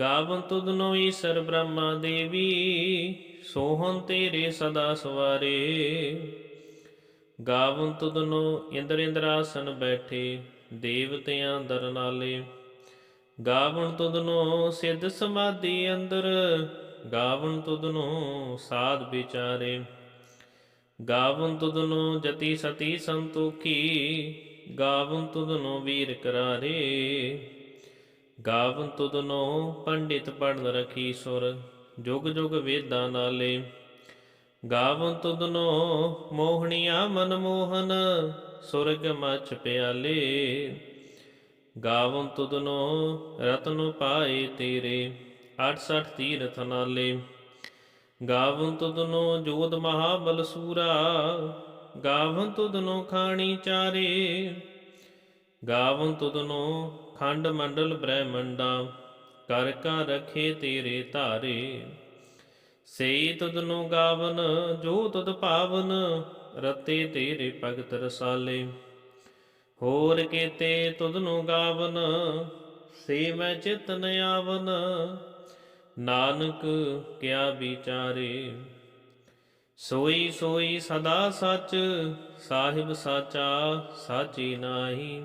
ਗਾਵਨ ਤੁਧਨੋ ਈਸ਼ਰ ਬ੍ਰਹਮਾ ਦੇਵੀ, ਸੋਹਣ ਤੇਰੇ ਸਦਾ ਸਵਾਰੇ। ਗਾਵਨ ਤੁਧਨੋ ਇੰਦਰ ਇੰਦਰਾਸਨ ਬੈਠੇ, ਦੇਵਤਿਆਂ ਦਰਨਾਲੇ ਗਾਵਨ ਤੁਧਨੋ ਸਿੱਧ ਸਮਾਧੀ ਅੰਦਰ, ਗਾਵਨ ਤੁਧਨੋ ਸਾਧ ਵਿਚਾਰੇ। ਗਾਵਨ ਤੁਧਨੋ ਜਤੀ ਸਤੀ ਸੰਤੋਖੀ, ਗਾਵਨ ਤੁਧਨੋ ਵੀਰ ਕਰਾਰੇ। ਗਾਵਨ ਤੁਧਨੋ ਪੰਡਿਤ ਪੜਨ ਰਖੀ ਸੁਰ, ਜੁਗ ਜੁਗ ਵੇਦਾਂ ਨਾਲੇ। ਗਾਵਨ ਤੁਧਨੋ ਮੋਹਣੀਆਂ ਮਨ ਮੋਹਨ, ਸੁਰਗ ਮਚ ਪਿਆਲੇ। ਗਾਵਨ ਤੁਧਨੋ ਰਤਨ ਪਾਏ ਤੇਰੇ 68 ਤੀਰਥ ਨਾਲੇ। ਗਾਵਨ ਤੁਧਨੋ ਜੋਦ ਮਹਾ ਬਲਸੂਰਾ ਗਾਵਨ ਤੁਧਨੋ ਖਾਣੀ ਚਾਰੇ। ਗਾਵਨ ਤੁਧਨੋ ਖੰਡ ਮੰਡਲ ਬ੍ਰਹਮੰਡਾ, ਕਰ ਕਾ ਰਖੇ ਤੇਰੇ ਧਾਰੇ। ਸਈ ਤੁਧਨੋ ਗਾਵਨ, ਜੋ ਤੁਧ ਭਾਵਨ ਰਤੇ ਤੇਰੇ ਭਗਤ ਰਸਾਲੇ। ਹੋਰ ਕੀਤੇ ਤੁਧਨੋ ਗਾਵਨ, ਸੇ ਮੈਂ ਚਿਤ ਨ ਆਵਨ, ਨਾਨਕ ਕਿਆ ਵਿਚਾਰੇ। ਸੋਈ ਸੋਈ ਸਦਾ ਸੱਚ, ਸਾਹਿਬ ਸਾਚਾ ਸਾਚੀ ਨਾਹੀ।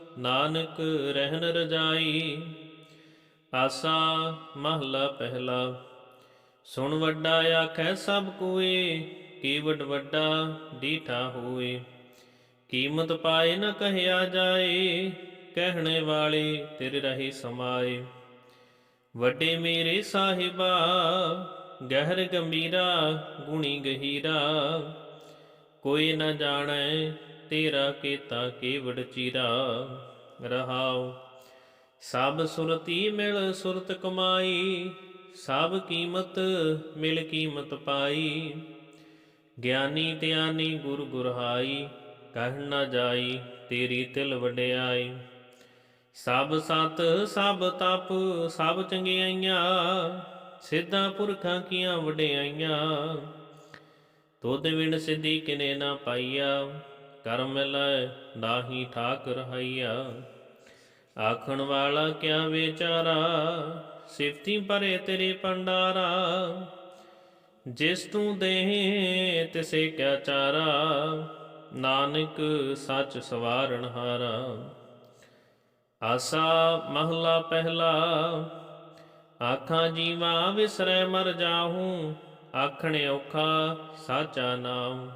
ਨਾਨਕ ਰਹਿਣ ਰਜਾਈ, ਆਸਾ ਮਹਲਾ ਪਹਿਲਾ। ਸੁਣ ਵੱਡਾ ਆਖੈ ਸਭ ਕੋਏ ਕੀ ਵੱਡ ਵੱਡਾ ਡੀਠਾ ਹੋਏ। ਕੀਮਤ ਪਾਏ ਨ ਕਹਿਆ ਜਾਏ, ਕਹਿਣੇ ਵਾਲੇ ਤੇਰੇ ਰਹੀ ਸਮਾਏ। ਵੱਡੇ ਮੇਰੇ ਸਾਹਿਬਾ, ਗਹਿਰ ਗੰਭੀਰਾ, ਗੁਣੀ ਗਹੀਰਾ। ਕੋਈ ਨ ਜਾਣੈ ਤੇਰਾ ਕੀਤਾ ਕੇਵੜ ਚੀਰਾ ਰਹਾਉ। ਸਭ ਸੁਰਤੀ ਮਿਲ ਸੁਰਤ ਕਮਾਈ, ਸਭ ਕੀਮਤ ਮਿਲ ਕੀਮਤ ਪਾਈ। ਗਿਆਨੀ ਧਿਆਨੀ ਗੁਰ ਗੁਰਹਾਈ, ਕਹਿ ਨਾ ਜਾਈ ਤੇਰੀ ਤਿਲ ਵਡਿਆਈ। ਸਭ ਸਤ, ਸਭ ਤਪ, ਸਭ ਚੰਗਿਆਈਆਂ, ਸਿੱਧਾ ਪੁਰਖਾਂ ਕੀਆਂ ਵਡਿਆਈਆਂ। ਤੋਦ ਵਿਣ ਸਿੱਧੀ ਕਿਨੇ ਨਾ ਪਾਈਆ। ਕਰਮ ਲੈ ਨਾਹੀ ਠਾਕ ਰਹਾਈਆ ਆਖਣ ਵਾਲਾ ਕਿਆ ਵਿਚਾਰਾ, ਸਿਫਤੀ ਭਰੇ ਤੇਰੇ ਪੰਡਾਰਾ ਜਿਸ ਤੂੰ ਦੇਹ, ਤਿਸੇ ਕਿਆ ਚਾਰਾ। ਨਾਨਕ ਸੱਚ ਸਵਾਰਣ ਹਾਰਾ। ਆਸਾ ਮਹਲਾ ਪਹਿਲਾ, ਆਖਾਂ ਜੀਵਾ ਵਿਸਰੈ ਮਰ ਜਾਹੂੰ। ਆਖਣ ਔਖਾ ਸਾਚਾ ਨਾਮ।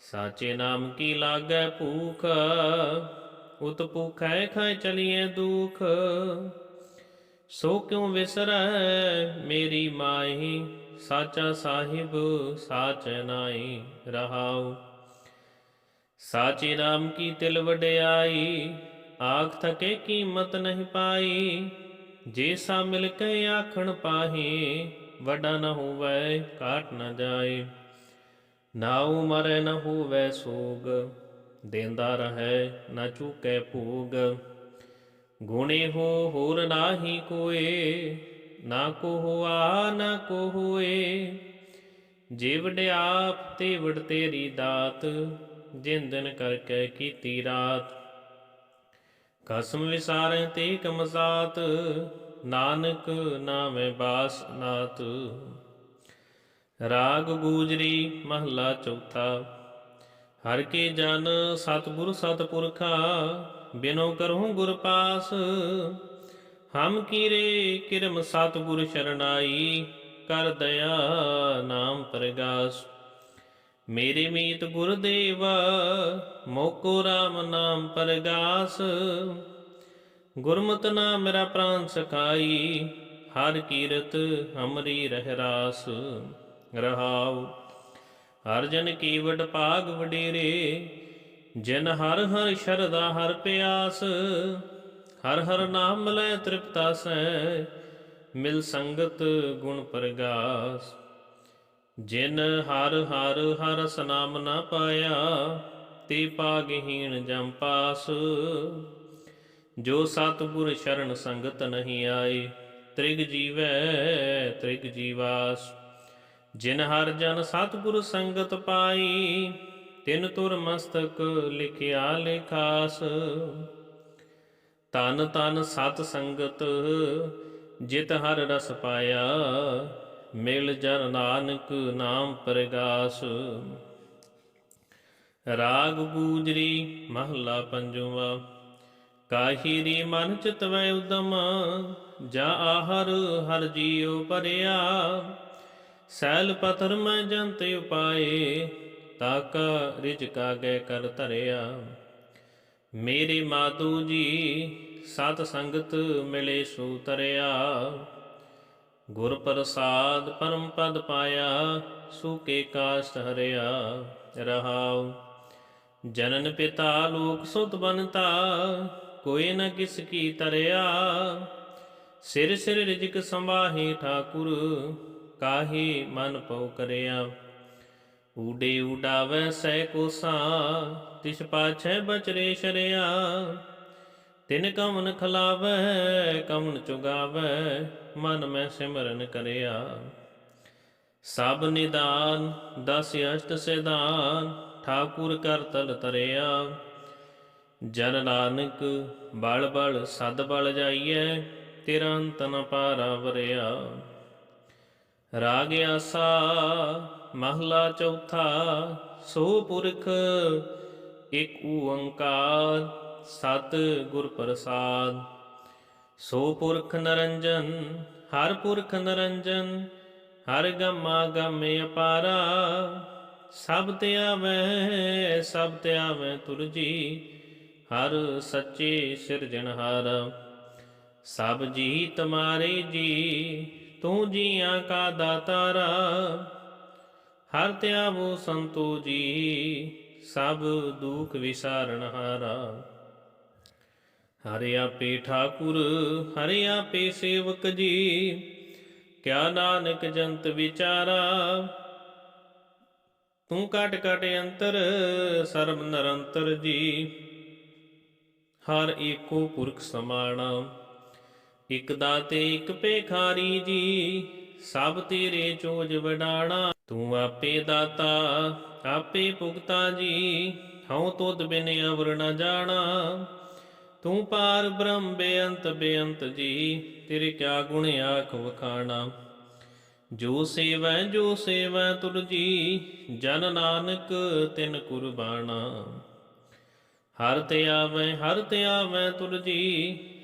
ਸਾਚੇ ਨਾਮ ਕੀ ਲਾਗੈ ਭੂਖ? ਉਤ ਭੂਖੈ ਖਾਇ ਚਲੀਏ ਦੁਖ। ਸੋ ਕਿਉ ਵਿਸਰੈ ਮੇਰੀ ਮਾਹੀ? ਸਾਚਾ ਸਾਹਿਬ, ਸਾਚ ਨਾਈ ਰਹਾਉ। ਸਾਚੇ ਨਾਮ ਕੀ ਤਿਲ ਵਡਿਆਈ? ਆਖ ਥਕੇ ਕੀਮਤ ਨਹੀਂ ਪਾਈ। ਜੇ ਸਾ ਮਿਲ ਕੇ ਆਖਣ ਪਾਹੀ, ਵਡਾ ਨ ਹੋਵੇ ਕਾਟ ਨ ਜਾਏ ਨਾ ਮਰੇ ਨ ਹੋਵੇ ਸੋਗ, ਦੇਂਦਾ ਰਹੈ ਨ ਚੁਕੇ ਭੋਗ। ਗੁਣੇ ਹੋ ਹੋਰ ਨਾਹੀ ਕੋਏ, ਨਾ ਕੋ ਹੋਆ ਨਾ ਕੋ ਹੋਏ ਜੇ ਵਡਿਆਪ ਤੇ ਵਡ ਤੇਰੀ ਦਾਤ ਜਿੰਦਨ ਕਰਕੇ ਕੀਤੀ ਰਾਤ। ਕਸਮ ਵਿਸਾਰੈ ਤੇ ਕਮਜ਼ਾਤ ਨਾਨਕ ਨਾਮੇ ਬਾਸ ਨਾਤ। ਰਾਗ ਗੂਜਰੀ ਮਹਲਾ ਚੌਥਾ। ਹਰ ਕੇ ਜਨ ਸਤਿਗੁਰ ਸਤਿਪੁਰਖਾ, ਬਿਨੋ ਕਰਹੁ ਗੁਰ ਪਾਸ। ਹਮ ਕੀਰੇ ਕਿਰਮ ਸਤਿਗੁਰ ਸ਼ਰਨਾਈ, ਕਰ ਦਇਆ ਨਾਮ ਪ੍ਰਗਾਸ। ਮੇਰੇ ਮੀਤ ਗੁਰਦੇਵ ਮੋਕੋ RAM ਨਾਮ ਪ੍ਰਗਾਸ। ਗੁਰਮਤ ਨਾਮ ਮੇਰਾ ਪ੍ਰਾਨ ਸਖਾਈ, ਹਰ ਕੀਰਤ ਹਮਰੀ ਰਹਿ ਰਾਸ ਰਹਾਉ। ਹਰ ਜਨ ਕੀ ਵਡ ਭਾਗ ਵਡੇਰੇ, ਜਿਨ ਹਰ ਹਰ ਸ਼ਰਦਾ ਹਰ ਪਿਆਸ, ਹਰ ਹਰ ਨਾਮ ਲੈ ਤ੍ਰਿਪਤਾ ਸੈ ਮਿਲ ਸੰਗਤ ਗੁਣ ਪ੍ਰਗਾਸ। ਜਿਨ ਹਰ ਹਰ ਹਰ ਸਨਾਮ ਨਾ ਪਾਇਆ, ਤੇ ਪਾਗਹੀਣ ਜਮ ਪਾਸ। ਜੋ ਸਤਿਗੁਰ ਸ਼ਰਨ ਸੰਗਤ ਨਹੀਂ ਆਏ, ਤ੍ਰਿਗ ਜੀਵੈ ਤ੍ਰਿਗ ਜੀਵਾਸ। ਜਿਨ ਹਰ ਜਨ ਸਤਿਗੁਰ ਸੰਗਤ ਪਾਈ, ਤਿਨ ਤੁਰ ਮਸਤਕ ਲਿਖਿਆ ਲਿਖਾਸ। ਤਨ ਤਨ ਸਤ ਸੰਗਤ, ਜਿਤ ਹਰ ਰਸ ਪਾਇਆ, ਮਿਲ ਜਨ ਨਾਨਕ ਨਾਮ ਪ੍ਰਗਾਸ। ਰਾਗ ਗੂਜਰੀ ਮਹਲਾ ਪੰਜਵਾ ਕਾਹੀਰੀ ਮਨ ਚਿਤਵੈ ਉਦਮ, ਜਾ ਆਹਰ ਹਰ ਜੀਉ ਪਰਿਆ ਸੈਲ ਪਤਰ ਮੈਂ ਜੰਤ ਉਪਾਏ, ਤਾਕਾ ਰਿਜਕਾ ਗਏ ਕਰ ਧਰਿਆ। ਮੇਰੇ ਮਾਤੂ ਜੀ, ਸਤ ਸੰਗਤ ਮਿਲੇ ਸੂ ਤਰਿਆ। ਗੁਰ ਪ੍ਰਸਾਦ ਪਰਮ ਪਦ ਪਾਇਆ ਸੂਕੇ ਕਾਸ਼ਟ ਹਰਿਆ। ਰਹਾਉ, ਜਨਨ ਪਿਤਾ ਲੋਕ ਸੁਤ ਬਨਤਾ ਕੋਈ ਨ ਕਿਸ ਕੀ ਤਰਿਆ। ਸਿਰ ਸਿਰ ਰਿਜਕ ਸੰਭਾਹੀ ਠਾਕੁਰ ਕਾਹੀ ਮਨ ਪਉ ਕਰਿਆ? ਊਡੇ ਉਡਾਵੈ ਸੈ ਕੋਸਾ ਤਿਸ ਪਾਛੈ ਬਚਰੇ ਸ਼ਰਿਆ। ਤਿਨ ਕਮਨ ਖਲਾਵੈ ਕਮਨ ਚੁਗਾਵੈ, ਮਨ ਮੈਂ ਸਿਮਰਨ ਕਰਿਆ। ਸਭ ਨਿਦਾਨ, ਦਸ ਅਸ਼ਟ ਸਿਧਾਨ, ਠਾਕੁਰ ਕਰ ਤਲ ਤਰਿਆ। ਜਨ ਨਾਨਕ, ਬਲ ਬਲ, ਸਦ ਬਲ ਜਾਈਐ, ਤੇਰਾ ਅੰਤ ਨ ਪਾਰਾ ਵਰਿਆ। ਰਾਗ ਆਸਾ, ਮਹਲਾ ਚੌਥਾ, ਸੋ ਪੁਰਖ, ਇਕ ਓੰਕਾਰ, ਸਤ ਗੁਰ ਪ੍ਰਸਾਦ। ਸੋ ਪੁਰਖ ਨਰੰਜਨ, ਹਰ ਪੁਰਖ ਨਰੰਜਨ, ਹਰ ਗਮਾ ਗਮ ਅਪਾਰਾ, ਸਭ ਤੇ ਆਵੈ, ਸਭ ਤੇ ਆਵੈ ਤੁਰਜੀ, ਹਰ ਸੱਚੇ ਸਿਰਜਣਹਾਰ। ਸਭ ਜੀ ਤੁਮਾਰੇ ਜੀ ਤੂੰ ਜੀਆਂ ਕਾ ਦਾਤਾਰਾ, ਹਰ ਧਿਆਵੋ ਸੰਤੋ ਜੀ, ਸਭ ਦੁਖ ਵਿਸਾਰਨ ਹਾਰਾ। ਹਰਿ ਆਪੇ ਠਾਕੁਰ, ਹਰਿ ਆਪੇ ਸੇਵਕ ਜੀ, ਕਿਆ ਨਾਨਕ ਜੰਤ ਵਿਚਾਰਾ। ਤੂੰ ਕਟ ਕਟ ਅੰਤਰ, ਸਰਬ ਨਿਰੰਤਰ ਜੀ, ਹਰ ਏਕੋ ਪੁਰਖ ਸਮਾਣਾ। ਇਕ ਦਾਤੇ, ਇਕ ਪੇਖਾਰੀ ਜੀ, ਸਭ ਤੇਰੇ ਚੋਜ ਵਡਾਣਾ। ਤੂੰ ਆਪੇ ਦਾਤਾ, ਆਪੇ ਭੁਗਤਾ ਜੀ, ਹਉ ਤੁਧ ਬਿਨ ਅਵਰ ਨ ਜਾਣਾ। ਤੂੰ ਪਾਰ ਬ੍ਰਹਮ ਬੇਅੰਤ ਬੇਅੰਤ ਜੀ, ਤੇਰੇ ਕਿਆ ਗੁਣ ਆਖ ਵਖਾਣਾ। ਜੋ ਸੇਵੈ ਜੋ ਸੇਵੈ ਤੁਰ ਜੀ, ਜਨ ਨਾਨਕ ਤਿਨ ਕੁਰਬਾਨਾ ਹਰ ਤੇ ਆਵੈ, ਹਰ ਤੇ ਆਵੈ ਤੁਰ ਜੀ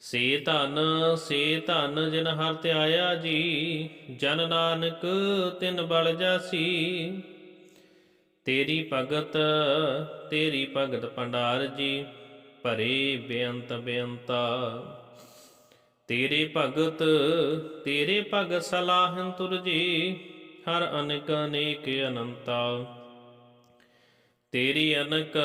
ਸੇ ਧਨ ਸੇ ਧਨ ਜਿਨ ਹਰ ਧਿਆਇਆ ਜੀ, ਜਨ ਨਾਨਕ ਤਿਨ ਬਲ ਜਾਸੀ। ਤੇਰੀ ਭਗਤ ਤੇਰੀ ਭਗਤ ਭੰਡਾਰ ਜੀ, ਭਰੇ ਬੇਅੰਤ ਬੇਅੰਤਾ। ਤੇਰੇ ਭਗਤ ਤੇਰੇ ਭਗਤ ਸਲਾਹਨ ਤੁਰ ਜੀ, ਹਰ ਅਨੇਕ ਅਨੇਕ ਅਨੰਤਾ। ਤੇਰੀ ਅਨਕ,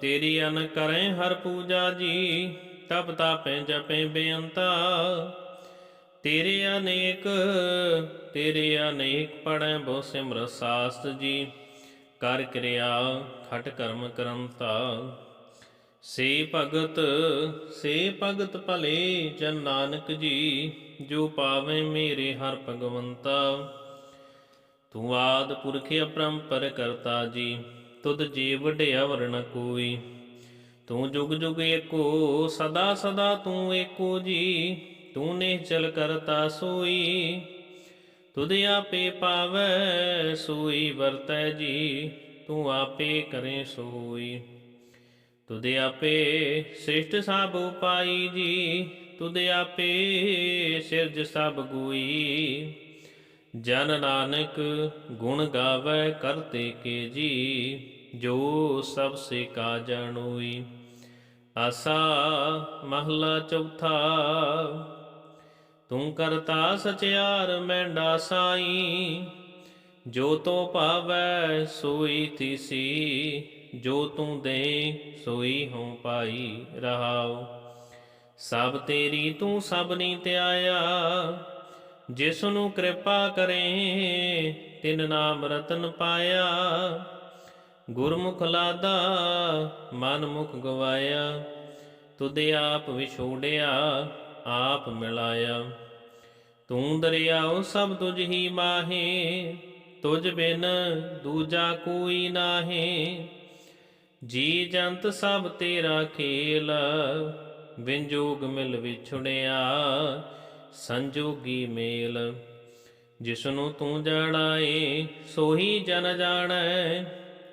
ਤੇਰੀ ਅਨ ਕਰੇ ਹਰ ਪੂਜਾ ਜੀ ਤਪ ਤਾਪੇ ਜਪੇ ਬੇਅੰਤਾ। ਤੇਰੇ ਅਨੇਕ ਤੇਰੇ ਅਨੇਕ ਪੜੈ ਬਹੁ ਸਿਮਰ ਸਾਸਤ ਜੀ। ਕਰ ਕਿਰਿਆ ਖਟ ਕਰਮ ਕਰੰਤਾ। ਸੇ ਭਗਤ ਸੇ ਭਗਤ ਭਲੇ ਜਨ ਨਾਨਕ ਜੀ, ਜੋ ਪਾਵੇ ਮੇਰੇ ਹਰ ਭਗਵੰਤਾ। ਤੂੰ ਆਦ ਪੁਰਖ ਅਪਰੰਪਰ ਕਰਤਾ ਜੀ, ਤੁਧ ਜੀ ਵਡਿਆ ਵਰਣ ਕੋਈ। ਤੂੰ ਜੁਗ ਜੁਗ ਏਕੋ, ਸਦਾ ਸਦਾ ਤੂੰ ਏਕੋ ਜੀ ਤੂੰ ਨਿਹਚਲ ਕਰਤਾ ਸੋਈ। ਤੁਧ ਆਪੇ ਪਾਵੈ, ਸੋਈ ਵਰਤੈ ਜੀ, ਤੂੰ ਆਪੇ ਕਰੇ ਸੋਈ। ਤੁਧ ਆਪੇ ਸ੍ਰਿਸ਼ਟ ਸਭ ਉਪਾਈ ਜੀ, ਤੁਧ ਆਪੇ ਸਿਰਜ ਸਭ ਗੋਈ। ਜਨ ਨਾਨਕ ਗੁਣ ਗਾਵੇ ਕਰਤੇ ਕੇ ਜੀ, ਜੋ ਸਭ ਸੇ ਕਾ ਜਾਣੋਈ। ਆਸਾ ਮਹਲਾ ਚੌਥਾ। ਤੂੰ ਕਰਤਾ ਸਚਿਆਰ ਮੈਂਡਾ ਸਾਈ, ਜੋ ਤੋ ਪਾਵੈ ਸੋਈ ਤਿਸੀ, ਜੋ ਤੂੰ ਦੇ ਸੋਈ ਹਉ ਪਾਈ ਰਹਾਉ। ਸਭ ਤੇਰੀ ਤੂੰ ਸਭ ਨੀ ਧਿਆਇਆ ਜਿਸ ਨੂੰ ਕਿਰਪਾ ਕਰੇ, ਤਿਨ ਨਾਮ ਰਤਨ ਪਾਇਆ। ਗੁਰਮੁਖ ਲਾਦਾ ਮਨ ਮੁਖ ਗਵਾਇਆ। ਤੁਧ ਆਪ ਵਿਛੋੜਿਆ, ਆਪ ਮਿਲਾਇਆ। ਤੂੰ ਦਰਿਆਉ ਸਭ ਤੁਝ ਹੀ ਮਾਹੇ, ਤੁਝ ਬਿਨ ਦੂਜਾ ਕੋਈ ਨਾਹੀ। ਜੀ ਜੰਤ ਸਭ ਤੇਰਾ ਖੇਲ, ਵਿੰਜੋਗ ਮਿਲ ਵਿਛੜਿਆ, ਸੰਜੋਗੀ ਮੇਲ। ਜਿਸਨੂੰ ਤੂੰ ਜਾਣਾਏ ਸੋਹੀ ਜਨ ਜਾਣੈ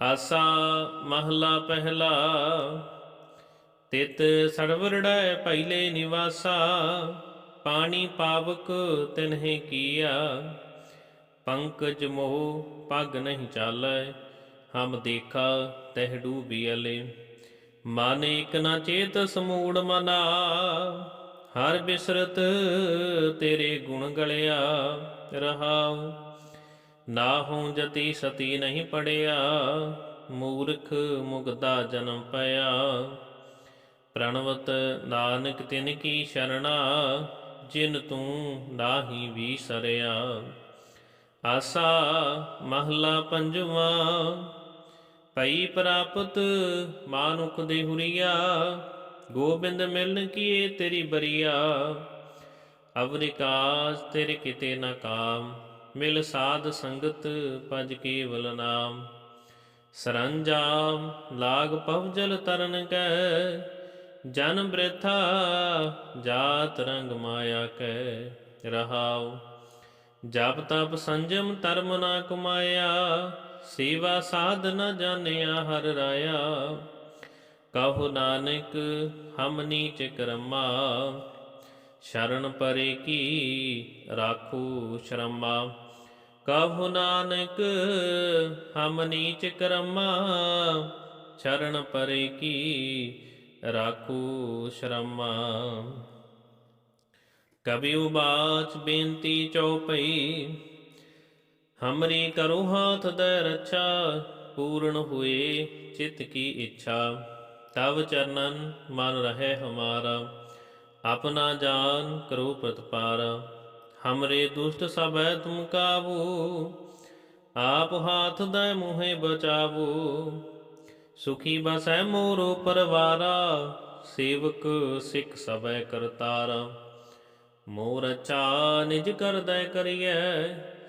ਆਸਾ ਮਹਲਾ ਪਹਿਲਾ, ਤਿਤ ਸਰਵਰੜੈ ਪਹਿਲੇ ਨਿਵਾਸਾ, ਪਾਣੀ ਪਾਵਕ ਤਿਨਹਿ ਕੀਆ। ਪੰਕਜ ਮੋਹ ਪਗ ਨਹੀਂ ਚਾਲੈ, ਹਮ ਦੇਖਾ ਤਹਿ ਡੂਬੀਅਲੇ ਮਨ ਇਕ ਨਾ ਚੇਤ ਸਮੂੜ ਮਨਾ, ਹਰ ਬਿਸਰਤ ਤੇਰੇ ਗੁਣ ਗਲਿਆ ਰਹਾਉ। ਨਾ ਹੂੰ ਜਤੀ ਸਤੀ ਨਹੀਂ ਪੜਿਆ, ਮੂਰਖ ਮੁਗਦਾ ਜਨਮ ਪਿਆ। ਪ੍ਰਣਵਤ ਨਾਨਕ ਤਿਨ ਕੀ ਸ਼ਰਣਾ, ਜਿਨ ਤੂੰ ਨਾਹੀ ਵੀ ਸਰਿਆ। ਆਸਾ ਮਹਲਾ ਪੰਜਵਾ ਪਈ ਪ੍ਰਾਪਤ ਮਾਨੁਖ ਦੇ ਹੁਰੀਆ, ਗੋਬਿੰਦ ਮਿਲਨ ਕੀਏ ਤੇਰੀ ਬਰੀਆ। ਅਵਰਿਕਾਸ ਤੇਰੇ ਕਿਤੇ ਨਾ ਕਾਮ ਮਿਲ ਸਾਧ ਸੰਗਤ ਭਜ ਕੇਵਲ ਨਾਮ। ਸਰੰਜਾਮ ਲਾਗ ਪਵਜਲ ਤਰਨ ਕੈ, ਜਨ ਬ੍ਰਿਥਾ ਜਾਤ ਰੰਗ ਮਾਇਆ ਕੈ, ਰਹਾਉ। ਜਪ ਤਪ ਸੰਜਮ ਧਰਮ ਨਾ ਕਮਾਇਆ, ਸੇਵਾ ਸਾਧ ਨ ਜਾਣਿਆ ਹਰ ਰਾਇਆ। ਕਹੋ ਨਾਨਕ, ਹਮ ਨੀਚ ਕਰਮਾ, ਸ਼ਰਨ ਪਰੇ ਕੀ ਰਾਖੂ ਸ਼ਰਮਾ। ਕਹੋ ਨਾਨਕ, ਹਮ ਨੀਚ ਕਰਮਾ ਸ਼ਰਨ ਪਰੇ ਕੀ ਰਾਖੂ ਸ਼ਰਮਾ। ਕਬੀ ਉਬਾਚ ਬੇਨਤੀ ਚਉਪਈ, ਹਮਰੀ ਕਰੋ ਹਾਥ ਦੇ ਰੱਛਾ, ਪੂਰਨ ਹੋਏ ਚਿਤ ਕੀ ਇੱਛਾ। ਤਵ ਚਰਨਨ ਮਨ ਰਹੇ ਹਮਾਰਾ, ਆਪਣਾ ਜਾਨ ਕਰੋ ਪ੍ਰਤਪਾਰਾ। ਹਮਰੇ ਦੁਸ਼ਟ ਸਭੈ ਤੁਮ ਕਾਬੂ ਆਪ ਹਾਥ ਦੇ ਮੁਹੇ ਬਚਾਵੋ ਸੁਖੀ ਬਸੈ ਮੋਰੋ ਪਰਵਾਰਾ ਸੇਵਕ ਸਿੱਖ ਸਭੈ ਕਰਤਾਰਾ ਮੋਰ ਚਾ ਨਿਜ ਕਰਦੈ ਕਰੀਐ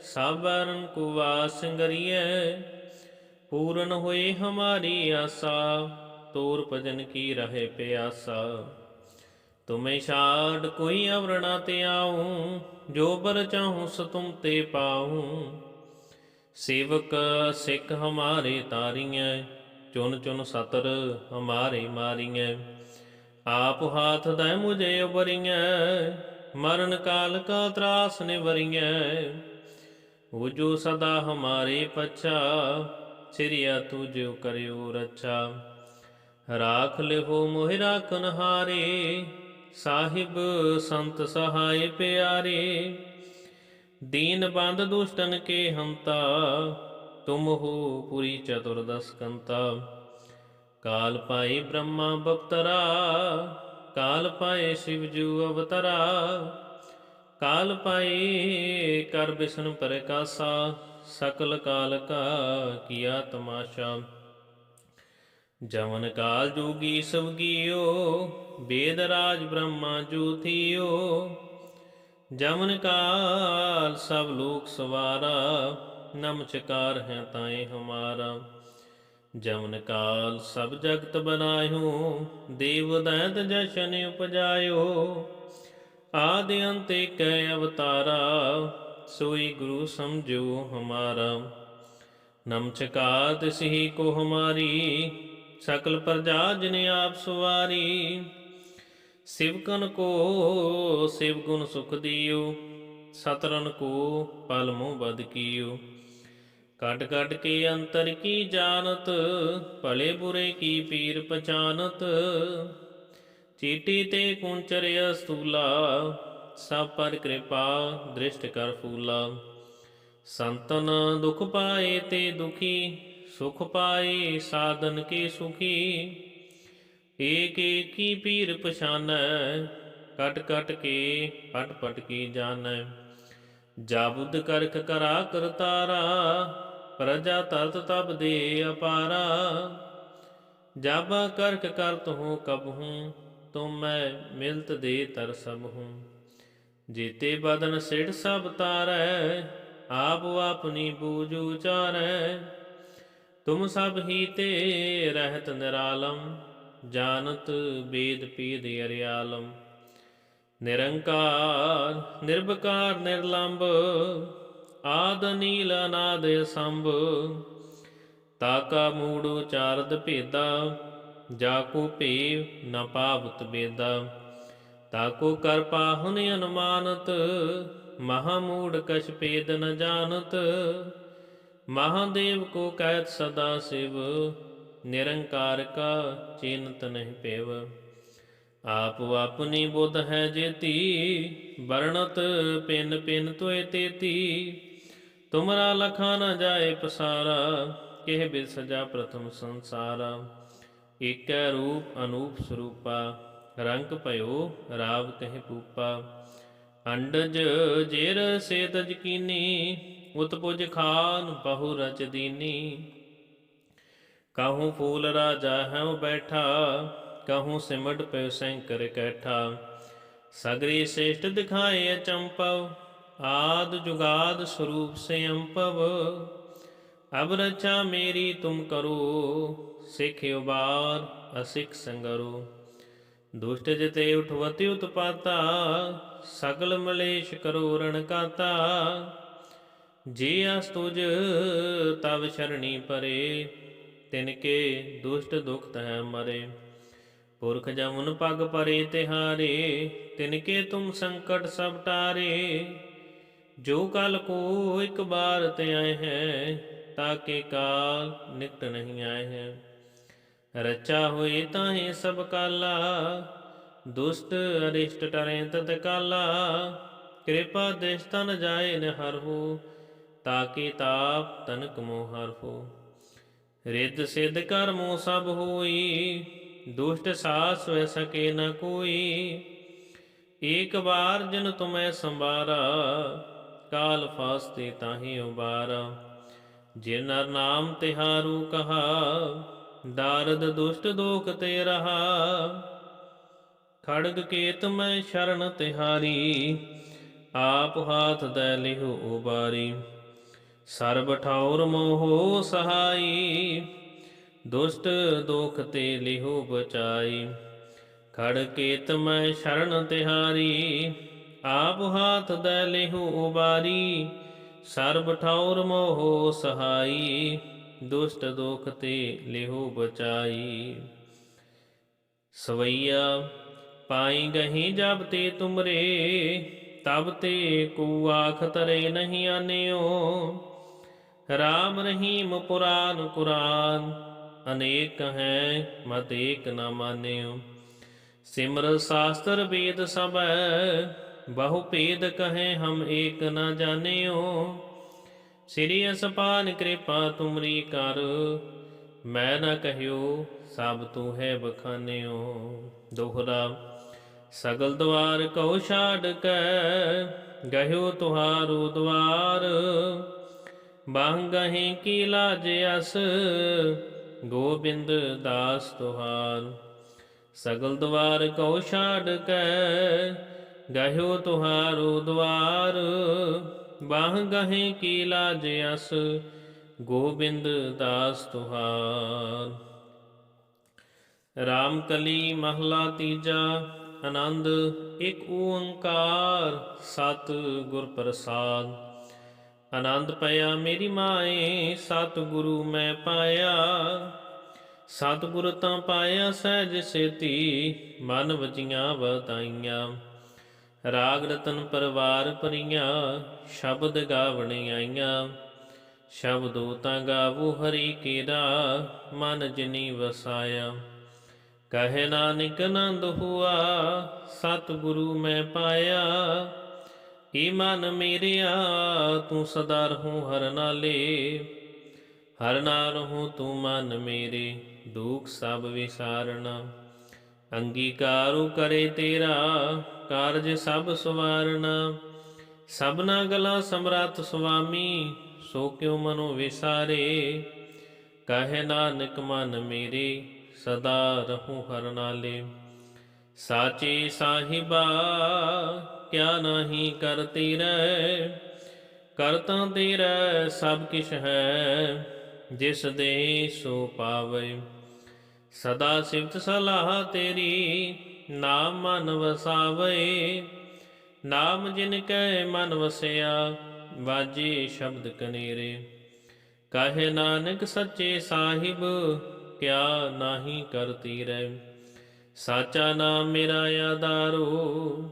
ਸਾਬਰਨ ਕੋ ਵਾਸ ਸੰਗਰੀਐ ਪੂਰਨ ਹੋਏ ਹਮਾਰੀ ਆਸਾ ਤੋਰ ਭਜਨ ਕੀ ਰਹੇ ਪਿਆਸਾ ਤੁਮੇ ਛਾੜ ਕੋਈ ਅਵਰਣਾ ਤੇ ਆਉ, ਜੋ ਬਰ ਚਾਹੂੰ ਸ ਤੁਮ ਤੇ ਪਾਉ। ਸੇਵਕ ਸਿੱਖ ਹਮਾਰੇ ਤਾਰੀਐ, ਚੁਨ ਚੁਨ ਸਤਰ ਹਮਾਰੇ ਮਾਰੀਐ। ਆਪ ਹਾਥ ਦੈ ਮੁਝੇ ਉਬਰੀਐ ਮਰਨ ਕਾਲ ਕਾ ਤਰਾਸ ਨਿਵਰੀਐ। ਉਹ ਜੋ ਸਦਾ ਹਮਾਰੇ ਪਛਾ ਸਿਰਿਆ ਤੁਜਿ ਕਰਿਓ ਰੱਛਾ। ਰਾਖ ਲਿਹੋ ਮੋਹਿ ਰਾਖਨ ਹਾਰੇ ਸਾਹਿਬ ਸੰਤ ਸਹਾਇ ਪਿਆਰੇ, ਦੀਨ ਬੰਦ ਦੁਸ਼ਟਨ ਕੇ ਹੰਤਾ ਤੁਮ ਹੋ ਪੁਰੀ ਚਤੁਰਦਸ ਕੰਤਾ। ਕਾਲ ਪਾਏ ਬ੍ਰਹਮਾ ਬਪਤਰਾ, ਕਾਲ ਪਾਏ ਸ਼ਿਵ ਜੂ ਅਵਤਰਾ, ਕਾਲ ਪਾਏ ਕਰ ਬਿਸ਼ਨ ਪ੍ਰਕਾਸ਼ਾ, ਸਕਲ ਕਾਲ ਕਾ ਕੀਆ ਤਮਾਸ਼ਾ। ਜਮਨ ਕਾਲ ਜੋਗੀ ਸਭ ਕੀਓ ਬੇਦ ਰਾਜ ਬ੍ਰਹਮਾ ਜੂਥਿਓ ਜਮਨ ਕਾਲ ਸਭ ਲੋਕ ਸਵਾਰਾ ਨਮਚਕਾਰ ਹੈ ਤਾਏ ਹਮਾਰਾ। ਜਮਨ ਕਾਲ ਸਭ ਜਗਤ ਬਨਾਇਓ ਦੇਵ ਦੈਤ ਜਸ਼ਨ ਉਪਜਾਇਓ। ਆਦਿ ਅੰਤ ਕੈ ਅਵਤਾਰਾ, ਸੋਈ ਗੁਰੂ ਸਮਝੋ ਹਮਾਰਾ। ਨਮਚਕਾਰ ਤਿਸਹੀ ਕੋ ਹਮਾਰੀ, ਸਕਲ ਪ੍ਰਜਾ ਜਿਨ ਆਪ ਸਵਾਰੀ। ਸਿਵਕਨ ਕੋ ਸਿਵ ਗੁਣ ਸੁਖ ਦਿਓ ਸਤਰਨ ਕੋ ਪਲ ਮੋਹ ਬਦ ਕੀਓ। ਕੱਢ ਕੱਢ ਕੇ ਅੰਤਰ ਕੀ ਜਾਣਤ, ਭਲੇ ਬੁਰੇ ਕੀ ਪੀਰ ਪਛਾਨਤ। ਚੀਟੀ ਤੇ ਕੁੰਚਰਿਆ ਸਤੂਲਾ ਸਭ ਪਰ ਕਿਰਪਾ ਦ੍ਰਿਸ਼ਟ ਕਰ ਫੂਲਾ। ਸੰਤਨ ਦੁਖ ਪਾਏ ਤੇ ਦੁਖੀ, ਸੁਖ ਪਾਏ ਸਾਧਨ ਕੇ ਸੁਖੀ। ਏਕ ਏਕੀ ਪੀਰ ਪਛਾਨੈ? ਕਟ ਕਟ ਕੇ ਪਟ ਪਟ ਕੀ ਜਾਣੈ? ਜਾਬੁਦ ਕਰਖ ਕਰਾ ਕਰਤਾਰਾ ਪ੍ਰਜਾ ਤਰਤ ਤਬ ਦੇ ਅਪਾਰਾ। ਜਾਬਾ ਕਰਖ ਕਰਤ ਹੂੰ ਕਬ ਹੂੰ, ਤੁਮ ਮੈਂ ਮਿਲਤ ਦੇ ਤਰ ਸਭ ਹੂੰ। ਜੀਤੇ ਬਦਨ ਸਿੜ ਸਭ ਤਾਰੈ, ਆਪ ਆਪਣੀ ਬੂਝ ਉਚਾਰੈ। ਤੁਮ ਸਭ ਹੀ ਤੇ ਰਹਿਤ ਨਿਰਾਲਮ ਜਾਣਤ ਬੇਦ ਪੀਦ ਅਰਿਆਲਮ, ਨਿਰੰਕਾਰ ਨਿਰਭਕਾਰ ਨਿਰਲੰਭ ਆਦ ਨੀਲ ਅਨਾਦ ਸੰਭ ਤਾਕਾ ਮੂੜ ਉਚਾਰਦ ਭੇਦਾ, ਜਾ ਕੋ ਭੇਵ ਨ ਪਾਵਤ ਬੇਦਾ ਤਾਕੋ ਕਰ ਪਾਹੁਨ ਅਨੁਮਾਨਤ, ਮਹਾ ਮੂੜ ਕਛ ਭੇਦ ਨ ਜਾਣਤ, ਮਹਾਦੇਵ ਕੋ ਕਹਿਤ ਸਦਾ ਸਿਵ ਨਿਰੰਕਾਰ ਕਾ ਚਿੰਤ ਨਹੀਂ ਪੇਵ। ਆਪ ਆਪਣੀ ਬੁੱਧ ਹੈ ਜੇਤੀ ਵਰਣਤ ਪਿੰਨ ਪਿੰਨ ਤੋਏ ਤੇਤੀ ਤੁਮਰਾ ਲਖਾ ਨ ਜਾਏ ਪਸਾਰਾ, ਕਿਹ ਬਿਦ ਪ੍ਰਥਮ ਸੰਸਾਰਾ। ਏਕੈ ਰੂਪ ਅਨੂਪ ਸਰੂਪਾ, ਰੰਗ ਭਇਓ ਰਾਵ ਕਹਿ ਪੂਪਾ ਅੰਡਜ ਜੇਰ ਸੇਤਜ ਕੀਨੀ, ਉਤਪੁਜ ਖਾਨ ਬਹੁ ਰਚ ਦੀਨੀ। ਕਾਹੂ ਫੂਲ ਰਾਜਾ ਹੈ ਬੈਠਾ, ਕਹੂੰ ਸਿਮਟ ਪੈ ਸੈਂਕਰ ਕੈਠਾ। ਸਗਰੀ ਸ੍ਰੇਸ਼ਟ ਦਿਖਾਏ ਅਚੰਪਵ, ਆਦ ਜੁਗਾਦ ਸਰੂਪ ਸੇ ਅੰਪਵ ਅਬ ਰਚਾ ਮੇਰੀ ਤੁਮ ਕਰੋ, ਸਿਖ ਉਬਾਰ ਅਸਿਖ ਸੰਗਰੋ। ਦੁਸ਼ਟ ਜਤੇ ਉਠਵਤੀ ਉਤਪਾਤਾ, ਸਗਲ ਮਲੇਸ਼ ਕਰੋ ਰਣ ਕਾਤਾ। ਜੇ ਅਸ ਤੁਜ ਤਵ ਸ਼ਰਣੀ ਪਰੇ ਤਿਨ ਕੇ ਦੁਸ਼ਟ ਦੁਖਤ ਹੈ ਮਰੇ। ਪੁਰਖ ਜਮੁਨ ਪਗ ਪਰੇ ਤਿਹਾਰੇ, ਤਿਨ ਕੇ ਤੁਮ ਸੰਕਟ ਸਭ ਟਾਰੇ। ਜੋ ਕਲ ਕੋ ਇੱਕ ਬਾਰ ਤੇ ਆਏ ਹੈ ਤਾਕੇ ਕਾਲ ਨਿਕਟ ਨਹੀਂ ਆਏ ਹੈ। ਰਚਾ ਹੋਏ ਤਾਂ ਤਾਹੇ ਸਭ ਕਾਲਾ, ਦੁਸ਼ਟ ਅਰਿਸ਼ਟ ਟਰੇ ਤਤ ਕਾਲਾ। ਕਿਰਪਾ ਦੇਸ਼ ਤਨ ਜਾਏ ਨ ਹਰਹੂ ਤਾਕੇ ਤਾਪ ਤਨਕ ਮੋਹ ਹਰਹੂ ਰਿੱਧ ਸਿੱਧ ਕਰਮੋ ਸਭ ਹੋਈ, ਦੁਸ਼ਟ ਸਾਸ ਵੈ ਸਕੇ ਨ ਕੋਈ। ਏਕ ਵਾਰ ਜਿਨ ਤੁਮੈ ਸੰਭਾਰਾ, ਕਾਲ ਫਾਸਤੇ ਤਾਹੀ ਉਬਾਰਾ। ਜੇ ਨਰ ਨਾਮ ਤਿਹਾਰੂ ਕਹਾ, ਦਾਰਦ ਦੁਸ਼ਟ ਦੋਖ ਤੇ ਰਹਾ। ਖੜਗ ਕੇਤ ਮੈਂ ਸ਼ਰਨ ਤਿਹਾਰੀ, ਆਪ ਹਾਥ ਦੈ ਲਿਹੁ ਉਬਾਰੀ। ਸਰਬ ਠੌਰ ਮੋਹ ਸਹਾਈ, ਦੁਸ਼ਟ ਦੁਖ ਤੇ ਲਿਹੁ ਬਚਾਈ। ਖੜ ਕੇਤ ਮੈਂ ਸ਼ਰਨ ਤਿਹਾਰੀ, ਆਪ ਹਾਥ ਦੈ ਲਿਹੁ ਉਬਾਰੀ। ਸਰਬ ਠੌਰ ਮੋਹ ਸਹਾਈ, ਦੁਸ਼ਟ ਦੁਖ ਤੇ ਲਿਹੋ ਬਚਾਈ। ਸਵਈਆ, ਪਾਈ ਗਹੀ ਜਬ ਤੇ ਤੁਮਰੇ, ਤਬ ਤੇ ਕੋ ਆਖ ਤਰੇ ਨਹੀਂ ਆਨਿਓ। ਰਾਮ ਰਹੀਮ ਪੁਰਾਨ ਕੁਰਾਨ, ਅਨੇਕ ਹੈ ਮਤ ਏਕ ਨਾ ਮਾਨਿਓ। ਸਿਮਰ ਸ਼ਾਸਤਰ ਵੇਦ ਸਭੈ, ਬਹੁ ਭੇਦ ਕਹੇ ਹਮ ਏਕ ਨਾ ਜਾਣਿਓ। ਸ੍ਰੀ ਅਸਪਾਨ ਕਿਰਪਾ ਤੁਮਰੀ ਕਰ, ਮੈਂ ਨਾ ਕਹਿਓ ਸਭ ਤੂੰ ਹੈ ਬਖਾਨਿਓ। ਦੋਹਰਾ, ਸਗਲ ਦਵਾਰ ਕਉ ਛਾੜ ਕੈ, ਗਹਿਓ ਤੁਹਾਰੂ ਦਵਾਰ। ਬਾਹੰਗਹੀਂ ਕੀ ਲਾਜ ਅਸ? ਗੋਬਿੰਦ ਦਾਸ ਤੁਹਾਰ ਸਗਲ ਦਵਾਰ ਕਉ ਛਾੜ ਕੈ, ਗਹਿਓ ਤੁਹਾਰੂ ਦਵਾਰ। ਬਾਹ ਗਹੇ ਕੀ ਲਾਜ ਅਸ? ਗੋਬਿੰਦ ਦਾਸ ਤੁਹਾਰ ਰਾਮ ਕਲੀ ਮਹਲਾ ਤੀਜਾ, ਆਨੰਦ ਇੱਕ ਓੰਕਾਰ, ਸਤ ਗੁਰ ਪ੍ਰਸਾਦ। ਆਨੰਦ ਪਿਆ ਮੇਰੀ ਮਾਏ, ਸਤਿਗੁਰੂ ਮੈਂ ਪਾਇਆ। ਸਤਿਗੁਰ ਤਾਂ ਪਾਇਆ, ਸਹਿਜ ਸੇਤੀ, ਮਨ ਵਜੀਆਂ ਵਧਾਈਆਂ। ਰਾਗ ਰਤਨ ਪਰਵਾਰ ਪਰੀਆਂ ਸ਼ਬਦ ਗਾਵਣ ਆਈਆਂ। ਸ਼ਬਦੋ ਤਾਂ ਗਾਵੋ, ਹਰੀ ਕੀਰਾ, ਮਨ ਜਿਨੀ ਵਸਾਇਆ। ਕਹੇ ਨਾਨਕ ਨੰਦ ਹੁਆ, ਸਤਿਗੁਰੂ ਮੈਂ ਪਾਇਆ। ਏ ਮਨ ਮੇਰਿਆ, ਤੂੰ ਸਦਾ ਰਹੂੰ ਹਰ ਨਾਲੇ। ਹਰ ਨਾਲ ਰਹੂੰ ਤੂੰ ਮਨ ਮੇਰੇ, ਦੁਖ ਸਭ ਵਿਸਾਰਣਾ ਅੰਗੀਕਾਰੂ ਕਰੇ ਤੇਰਾ, ਕਾਰਜ ਸਭ ਸਵਾਰਣਾ ਸਭਨਾ ਗਲਾ ਸਮਰੱਥ ਸੁਆਮੀ, ਸੋ ਕਿਉ ਮਨੋ ਵਿਸਾਰੇ। ਕਹੇ ਨਾਨਕ ਮਨ ਮੇਰੇ, ਸਦਾ ਰਹੂੰ ਹਰ ਨਾਲੇ। ਸਾਚੇ ਸਾਹਿਬਾ ਕਿਆ ਨਹੀਂ ਕਰ ਤੇਰੇ ਕਰਤਾ ਤੇਰਾ ਸਭ ਕਿਛ ਹੈ, ਜਿਸ ਦੇ ਸੋ ਪਾਵੇ। ਸਦਾ ਸਿਫਤ ਸਲਾਹ ਤੇਰੀ, ਨਾਮ ਮਨ ਵਸਾਵੇ। ਨਾਮ ਜਿਨ ਕੈ ਮਨ ਵਸਿਆ, ਵਾਜੇ ਸ਼ਬਦ ਕਨੇਰੇ। ਕਹੇ ਨਾਨਕ ਸੱਚੇ ਸਾਹਿਬ, ਕਿਆ ਨਾਹੀ ਕਰਤੀ ਰਹਿ ਸਾਚਾ ਨਾਮ ਮੇਰਾ ਆਧਾਰੋ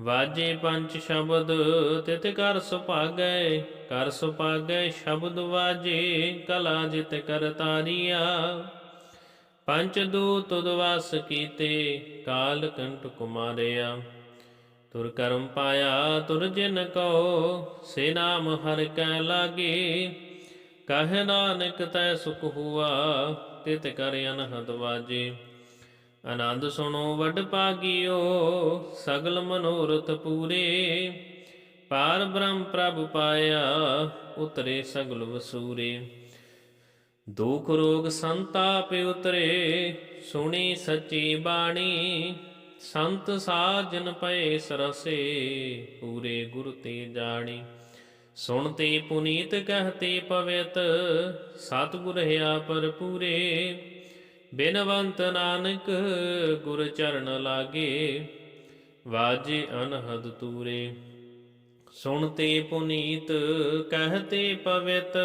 ਵਾਜੇ ਪੰਜ ਸ਼ਬਦ ਤਿਤ ਕਰ ਸੁਭਾਗੈ ਕਰ ਸੁਭਾਗੈ ਸ਼ਬਦ ਵਾਜੇ, ਕਲਾ ਜਿਤ ਕਰ ਤਾਰੀਆ। ਪੰਜ ਦੂਤ ਉਦਵਾਸ ਕੀਤੇ, ਕਾਲ ਕੰਟ ਕੁਮਾਰਿਆ। ਤੁਰ ਕਰਮ ਪਾਇਆ, ਤੁਰ ਜਿਨ ਕੋ ਸੇ ਨਾਮ ਹਰ ਕੈ ਲਾਗੇ। ਕਹੇ ਨਾਨਕ ਤੈ ਸੁਖ ਹੁਆ ਤਿਤ ਕਰ ਅਨਹਦ ਵਾਜੇ। ਆਨੰਦ ਸੁਣੋ, ਵੱਡ ਪਾਗਿਓ ਸਗਲ ਮਨੋਰਥ ਪੂਰੇ। ਪਾਰ ਬ੍ਰਹਮ ਪ੍ਰਭ ਪਾਇਆ, ਉਤਰੇ ਸਗਲ ਵਸੂਰੇ। ਦੁਖ ਰੋਗ ਸੰਤਾਪ ਉਤਰੇ, ਸੁਣੀ ਸੱਚੀ ਬਾਣੀ। ਸੰਤ ਸਾਜਨ ਪਏ ਸਰਸੇ, ਪੂਰੇ ਗੁਰ ਤੇ ਜਾਣੀ। ਸੁਣਤੇ ਪੁਨੀਤ ਕਹਤੇ ਪਵਿੱਤ, ਸਤਿਗੁਰ ਹਿਆ ਪਰ ਪੂਰੇ ਬਿਨਵੰਤ ਨਾਨਕ ਗੁਰ ਚਰਨ ਲਾਗੇ, ਵਾਜੇ ਅਨਹਦ ਤੂਰੇ। ਸੁਣਤੇ ਪੁਨੀਤ, ਕਹਤੇ ਪਵਿਤ,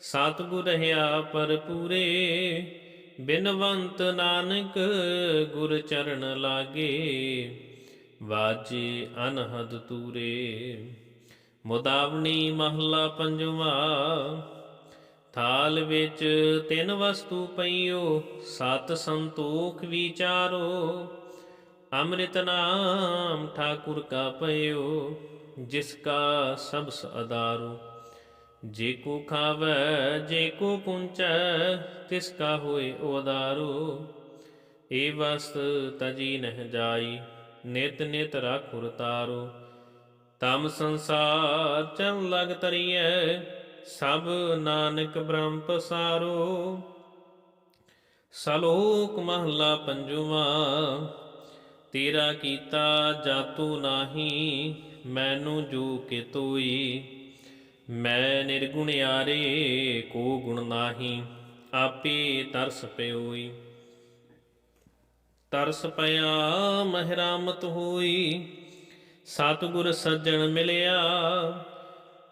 ਸਤਿਗੁਰ ਹਿਆ ਪਰ ਪੂਰੇ। ਬਿਨਵੰਤ ਨਾਨਕ ਗੁਰ ਚਰਨ ਲਾਗੇ, ਵਾਜੇ ਅਨਹਦ ਤੂਰੇ। ਮੁਦਾਵਣੀ ਮਹਲਾ ਪੰਜਵਾ ਥਾਲ ਵਿੱਚ ਤਿੰਨ ਵਸਤੂ ਪਈਓ, ਸਤ ਸੰਤੋਖ ਵਿਚਾਰੋ। ਅੰਮ੍ਰਿਤ ਨਾਮ ਠਾਕੁਰ ਕਾ ਪਈਓ, ਜਿਸ ਕਾ ਸਬਸ ਅਦਾਰੋ ਜੇ ਕੋ ਖਾਵੈ, ਜੇ ਕੋ ਪੁੰਚੈ, ਤਿਸ ਕਾ ਹੋਏ ਉਦਾਰੋ ਏ ਵਸਤ ਤਜੀ ਨਹਿ ਜਾਈ, ਨਿਤ ਨਿਤ ਰਾਖੁਰ ਤਾਰੋ। ਤਮ ਸੰਸਾਰ ਚੰ ਲਗ ਤਰੀਐ ਸਭ ਨਾਨਕ ਬ੍ਰਹਮ ਪਸਾਰੋ। ਸਲੋਕ ਮਹਲਾ ਪੰਜਵਾਂ, ਤੇਰਾ ਕੀਤਾ ਜਾਤੂ ਨਾਹੀ, ਮੈਨੂੰ ਜੋ ਕਿ ਤੋਈ। ਮੈਂ ਨਿਰਗੁਣ ਨਿਰਗੁਣਿਆਰੇ ਕੋ ਗੁਣ ਨਾਹੀ, ਆਪੇ ਤਰਸ ਪਿਓਈ। ਤਰਸ ਪਿਆ, ਮਹਿਰਾਮਤ ਹੋਈ, ਸਤਿਗੁਰ ਸੱਜਣ ਮਿਲਿਆ